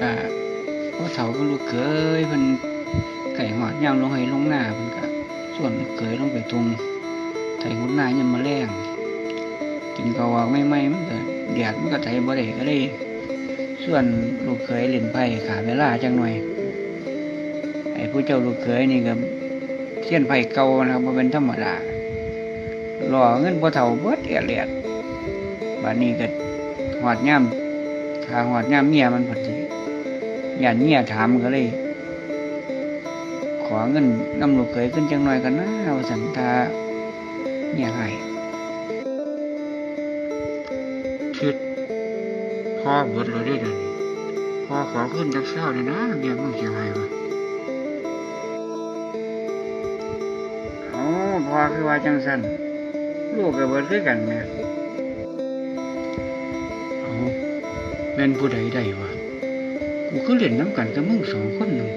ก็พ่อเฒ่าก็ลูกเขยเพิ่นไก่หอดยามลงให้ลงหน้าเพิ่นก็ส่วนลูกเขยลงไปตุงไถหุ่นหน้ายามมาแรงกินข้าวออกใหม่มันก็แดดมันก็ไถบ่ได้ก็เลยส่วนลูกเขยเล่นไพ่ขาเวลาจังหน่อยไอ้ผู้เจ้าลูกเขยนี่ก็เทียนไพ่เก่านะครับบ่เป็นธรรมดารอเงินพ่อเฒ่าเบิดเอียดเลียดบัดนี้ก็หอดยาม ถ้าหอดยามเมียมันพอดีย่านเมียถามก็เลย ขอเงินนำลูกเขยขึ้นจังหน่อยกันนะเอาสันตาเมียให้คิดพ่อเบิดเลยได้เดี๋ยวนี้พ่อขอขึ้นจักเช้าเลยนะเมียมึงเสียให้วะโอ้พ่อคือว่าจังสันลูกกับเบิดคือกันแม่ แม่นผู้ใดได้วะกูคือเล่นน้ำกันกับมึงสองคนนึง